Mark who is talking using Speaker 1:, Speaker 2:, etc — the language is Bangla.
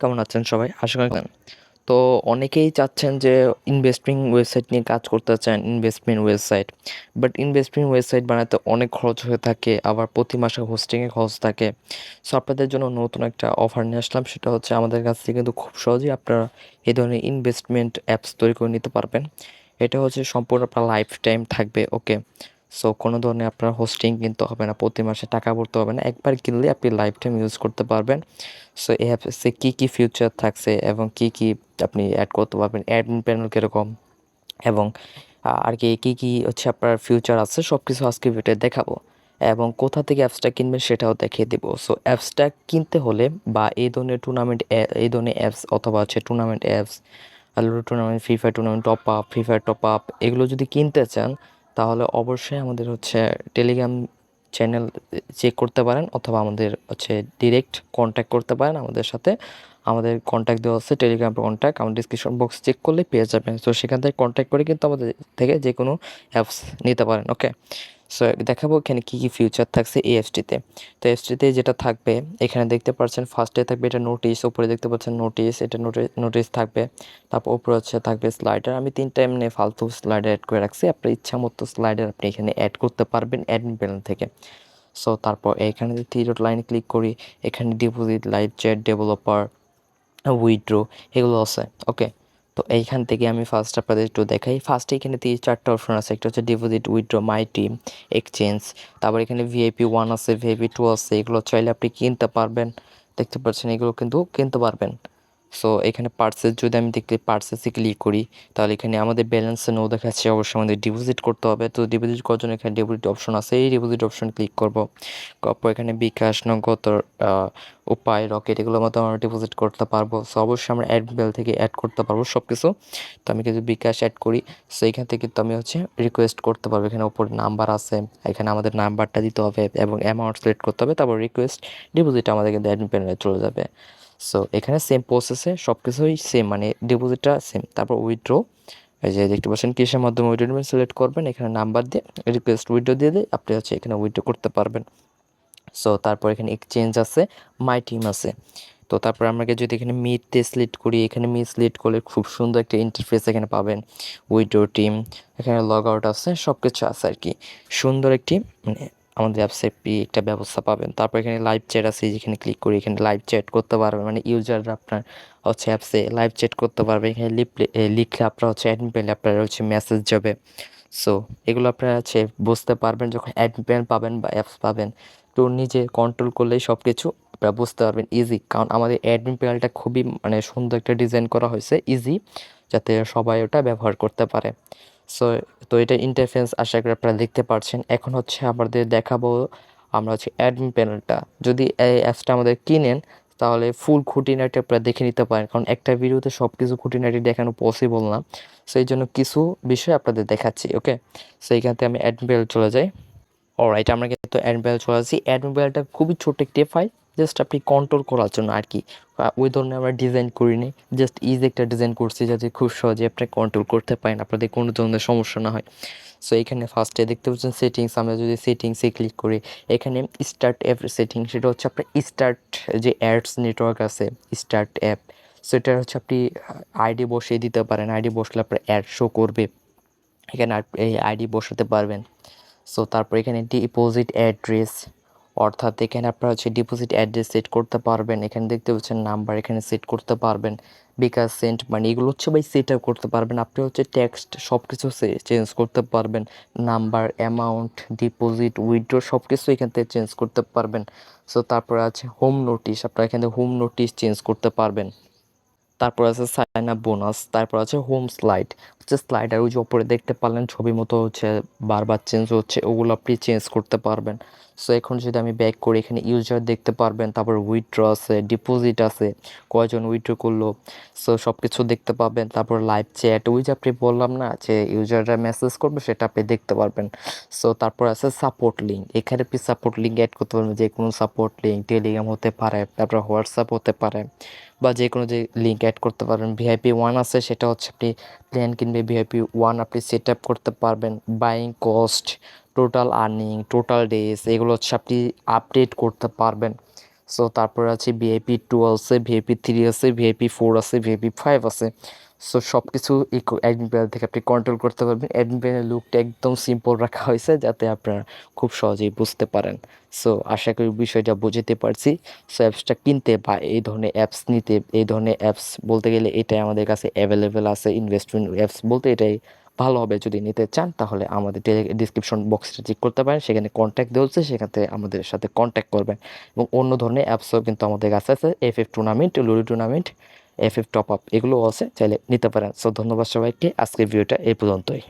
Speaker 1: কেমন আছেন সবাই? আশা করি তো অনেকেই চাচ্ছেন যে ইনভেস্টিং ওয়েবসাইট নিয়ে কাজ করতে চান investment website but investment website বানাতে অনেক খরচ হয়ে থাকে, আবার প্রতি মাসে হোস্টিংয়ে খরচ থাকে। সো আপনাদের জন্য নতুন একটা অফার নিয়ে আসলাম, সেটা হচ্ছে আমাদের কাছ থেকে কিন্তু খুব সহজেই আপনারা এই ধরনের ইনভেস্টমেন্ট অ্যাপস তৈরি করে নিতে পারবেন। এটা হচ্ছে সম্পূর্ণ আপনার লাইফ টাইম থাকবে ওকে সো কোনো ধরনের আপনার হোস্টিং কিনতে হবে না। প্রতি মাসে টাকা ভরতে হবে না। একবার কিনলে আপনি লাইফ টাইম ইউজ করতে পারবেন। সো এই অ্যাপসে কী কী ফিউচার থাকছে এবং কী কী আপনি অ্যাড করতে পারবেন? অ্যাডমিন প্যানেল কীরকম? এবং আর কি, কী কী হচ্ছে আপনার ফিউচার আছে? সব কিছু আজকে ভিডিও দেখাবো। এবং কোথা থেকে অ্যাপসটা কিনবেন সেটাও দেখিয়ে দেবো। সো অ্যাপসটা কিনতে হলে বা এই ধরনের টুর্নামেন্ট এই ধরনের অ্যাপস অথবা হচ্ছে tournament apps ludo tournament free fire tournament top up free fire top up এগুলো যদি কিনতে চান তাহলে অবশ্যই আমাদের হচ্ছে টেলিগ্রাম চ্যানেল চেক করতে পারেন অথবা আমাদের হচ্ছে ডিরেক্ট কন্ট্যাক্ট করতে পারেন আমাদের সাথে। আমাদের কন্ট্যাক্ট দেওয়া আছে টেলিগ্রাম কন্ট্যাক্ট আমার ডিসক্রিপশন বক্স চেক করলে পেয়ে যাবেন। তো সেখান থেকে কন্ট্যাক্ট করে কিন্তু আমাদের থেকে যে কোনো অ্যাপস নিতে পারেন ওকে সো দেখাবো এখানে কী কী ফিউচার থাকছে অ্যাপসটিতে তো। অ্যাপসটিতে যেটা থাকবে, এখানে দেখতে পাচ্ছেন ফার্স্টে থাকবে এটা নোটিশ উপরে দেখতে পাচ্ছেন নোটিশ এটা নোটিশ থাকবে। তারপর ওপরে হচ্ছে থাকবে স্লাইডার আমি তিনটা এমনি ফালতু স্লাইডার অ্যাড করে রাখছি। আপনার ইচ্ছা মতো স্লাইডার আপনি এখানে অ্যাড করতে পারবেন অ্যাডমিন প্যানেল থেকে। সো তারপর এখানে যদি থ্রি ডট লাইনে ক্লিক করি, এখানে deposit live chat developer withdraw এগুলো আছে। ওকে তো এইখান থেকে আমি ফার্স্ট আপনাদের একটু দেখাই। ফার্স্টে এখানে তিন, চারটা অপশন আছে। একটা হচ্ছে deposit withdraw my team exchange তারপর এখানে ভিআইপি ওয়ান আছে ভিআইপি টু আছে। এগুলো চাইলে আপনি কিনতে পারবেন। দেখতে পাচ্ছেন এগুলো কিন্তু কিনতে পারবেন। সো এখানে পার্সেস যদি আমি দেখলে পার্সেসে ক্লিক করি, তাহলে এখানে আমাদের ব্যালেন্সে নো দেখাচ্ছে। অবশ্যই আমাদের ডিপোজিট করতে হবে। তো ডিপোজিট করার জন্য এখানে ডিপোজিট অপশন আছে। এই ডিপোজিট অপশন ক্লিক করব। তারপর এখানে বিকাশ, নগদ উপায় রকেট এগুলোর মতো আমরা ডিপোজিট করতে পারব। সো অবশ্যই আমরা অ্যাড বেল থেকে অ্যাড করতে পারব সব কিছু তো আমি কিন্তু বিকাশ অ্যাড করি। সো এখান থেকে তো আমি হচ্ছে রিকোয়েস্ট করতে পারব। এখানে ওপরে নাম্বার আছে। এখানে আমাদের নাম্বারটা দিতে হবে এবং অ্যামাউন্ট সিলেক্ট করতে হবে। তারপর রিকোয়েস্ট ডিপোজিট আমাদের কিন্তু অ্যাডমিন প্যানেলে চলে যাবে। সো এখানে সেম প্রসেসে সব কিছুই সেম মানে ডিপোজিটটা সেম তারপর উইথড্র এই যে দেখতে পাচ্ছেন, কিসের মাধ্যমে উইথড্র সিলেক্ট করবেন, এখানে নাম্বার দিয়ে রিকোয়েস্ট উইথড্র দিয়ে দিয়ে আপনি হচ্ছে এখানে উইথড্র করতে পারবেন। সো তারপর এখানে এক্সচেঞ্জ আছে মাই টিম আছে। তো তারপর আমাকে যদি এখানে মিটতে সিলেক্ট করি, এখানে মিট সিলেক্ট করলে খুব সুন্দর একটা ইন্টারফেস এখানে পাবেন। উইডো টিম এখানে লগ আউট আছে সব কিছু আছে আর কি। সুন্দর একটি মানে আমাদের অ্যাপসে একটা ব্যবস্থা পাবেন। তারপর এখানে লাইভ চ্যাট আছে যেখানে ক্লিক করি এখানে লাইভ চ্যাট করতে পারবেন। মানে ইউজাররা আপনার হচ্ছে অ্যাপসে লাইভ চ্যাট করতে পারবে। এখানে লিখলে লিখলে আপনার হচ্ছে অ্যাডমিন পেলে আপনার হচ্ছে মেসেজ যাবে। সো এগুলো আপনারা হচ্ছে বুঝতে পারবেন, যখন অ্যাডমিন পাবেন বা অ্যাপস পাবেন। তো নিজে কন্ট্রোল করলেই সব কিছু আপনারা বুঝতে পারবেন ইজি কারণ আমাদের অ্যাডমিন প্যানেলটা খুবই মানে সুন্দর একটা ডিজাইন করা হয়েছে ইজি যাতে সবাই ওটা ব্যবহার করতে পারে। সো তো এটা ইন্টারফেন্স আশা করি আপনারা দেখতে পাচ্ছেন এখন হচ্ছে আমাদের দেখাবো আমরা হচ্ছে অ্যাডমিন প্যানেলটা যদি এই অ্যাপসটা আমাদের কিনেন, তাহলে ফুল খুঁটিনাটি আপনারা দেখে নিতে পারেন। কারণ একটা ভিডিওতে সব কিছু খুঁটিনাটি দেখানো পসিবল না। সেই জন্য কিছু বিষয় আপনাদের দেখাচ্ছি ওকে সেইখান থেকে আমি অ্যাডমিন প্যানেল চলে যাই। অলরাইট আমরা কিন্তু অ্যাডমিন চলে আসছি। অ্যাডমিন প্যানেলটা খুবই ছোট একটি ফাইল জাস্ট আপনি কন্ট্রোল করার জন্য আর কি। ওই ধরনের আমরা ডিজাইন করিনি জাস্ট ইজি একটা ডিজাইন করছি যাতে খুব সহজে আপনি কন্ট্রোল করতে পারেন, আপনাদের কোনো ধরনের সমস্যা না হয়। সো এখানে ফার্স্টে দেখতে পাচ্ছেন সেটিংস আমরা যদি সেটিংসে ক্লিক করি, এখানে স্টার্ট অ্যাপ সেটিং সেটা হচ্ছে আপনার স্টার্ট যে অ্যাডস নেটওয়ার্ক আছে স্টার্ট অ্যাপ সেটা হচ্ছে আপনি আইডি বসিয়ে দিতে পারেন। আইডি বসলে আপনার অ্যাড শো করবে। এখানে এই আইডি বসাতে পারবেন। সো তারপর এখানে ডিপোজিট অ্যাড্রেস অর্থাৎ এখানে আপনারা হচ্ছে ডিপোজিট অ্যাড্রেস সেট করতে পারবেন, এখানে দেখতে পাচ্ছেন নাম্বার এখানে সেট করতে পারবেন, বিকাশ সেন্ট মানে এগুলো হচ্ছে ভাই সেট করতে পারবেন। আপনি হচ্ছে টেক্সট সব কিছু চেঞ্জ করতে পারবেন নাম্বার অ্যামাউন্ট ডিপোজিট উইথড্র সব কিছু এখান থেকে চেঞ্জ করতে পারবেন। সো তারপরে আছে হোম নোটিশ আপনারা এখানে হোম নোটিশ চেঞ্জ করতে পারবেন। তারপর আছে সাইন আপ বোনাস তারপর আছে হোম স্লাইড হচ্ছে স্লাইডার ওই যে ওপরে দেখতে পারলেন ছবি মতো হচ্ছে বারবার চেঞ্জ হচ্ছে, ওগুলো আপনি চেঞ্জ করতে পারবেন। সো এখন যদি আমি ব্যাক করি এখানে ইউজার দেখতে পারবেন, তারপর উইথড্র আছে ডিপোজিট আছে, কয়জন উইথড্র করল সো সব কিছু দেখতে পাবেন। তারপর লাইভ চ্যাট ওই যে আপনি বললাম না যে ইউজাররা মেসেজ করবে, সেটা আপনি দেখতে পারবেন। সো তারপর আছে সাপোর্ট লিঙ্ক এখানে আপনি সাপোর্ট লিঙ্ক অ্যাড করতে পারবেন, যে কোনো সাপোর্ট লিঙ্ক টেলিগ্রাম হতে পারে, তারপর হোয়াটসঅ্যাপ হতে পারে, বা যে কোনো যে লিঙ্ক অ্যাড করতে পারবেন। ভিআইপি ওয়ান আছে, সেটা হচ্ছে আপনি প্ল্যান কিনবে ভিআইপি ওয়ান আপনি সেট আপ করতে পারবেন buying cost total earning total days এগুলো হচ্ছে আপনি আপডেট করতে পারবেন। সো তারপরে আছে ভিআইপি টু আছে ভিআইপি থ্রি আছে ভিআইপি ফোর আছে ভিআইপি ফাইভ আছে। সো সব কিছু এই অ্যাডমিন প্যানেল থেকে আপনি কন্ট্রোল করতে পারবেন। অ্যাডমিন প্যানেল লুকটা একদম সিম্পল রাখা হয়েছে যাতে আপনারা খুব সহজেই বুঝতে পারেন। সো আশা করি বিষয়টা বুঝতে পারছি। সো অ্যাপসটা কিনতে বা এই ধরনের অ্যাপস নিতে, এই ধরনের অ্যাপস বলতে গেলে এটাই আমাদের কাছে অ্যাভেলেবেল আছে। ইনভেস্টমেন্ট অ্যাপস বলতে এটাই ভালো হবে যদি নিতে চান, তাহলে আমাদের ডিসক্রিপশন বক্সটা চেক করতে পারেন। সেখানে কন্ট্যাক্ট দেওয়া হচ্ছে, সেখান আমাদের সাথে কন্ট্যাক্ট করবেন। এবং অন্য ধরনের অ্যাপসও কিন্তু আমাদের কাছে আছে। F F tournament ludo tournament F F top up এগুলোও আছে, চাইলে নিতে পারেন। সো ধন্যবাদ সবাইকে, আজকের ভিডিওটা এই পর্যন্তই।